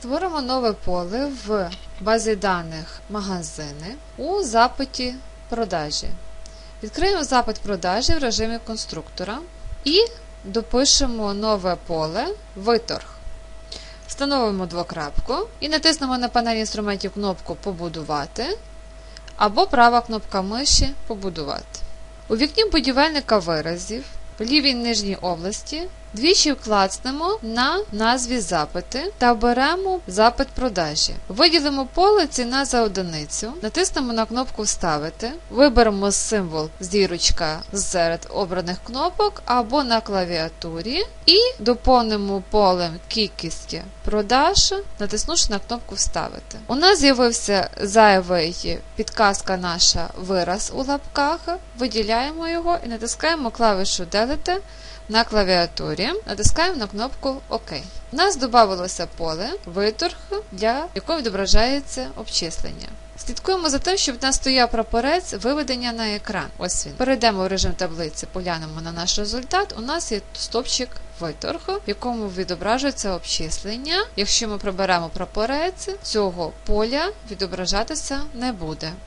Створимо нове поле в базі даних магазини у запиті продажі. Відкриємо запит продажі в режимі конструктора і допишемо нове поле виторг. Встановимо двокрапку і натиснемо на панелі інструментів кнопку Побудувати або права кнопка миші Побудувати. У вікні будівельника виразів в лівій нижній області двічі клацнемо на назві запити та оберемо запит продажі. Виділимо поле ціна за одиницю, натиснемо на кнопку Вставити, виберемо символ зірочка серед обраних кнопок або на клавіатурі і доповнимо полем кількість продаж, натиснувши на кнопку Вставити. У нас з'явився зайвий підказка наша вираз у лапках, виділяємо його і натискаємо клавішу Delete на клавіатурі, натискаємо на кнопку ОК. У нас додавалося поле виторг, для якого відображається обчислення. Слідкуємо за тим, щоб в нас стояв прапорець виведення на екран. Ось він. Перейдемо в режим таблиці, поглянемо на наш результат. У нас є стопчик виторг, в якому відображується обчислення. Якщо ми приберемо прапорець, цього поля відображатися не буде.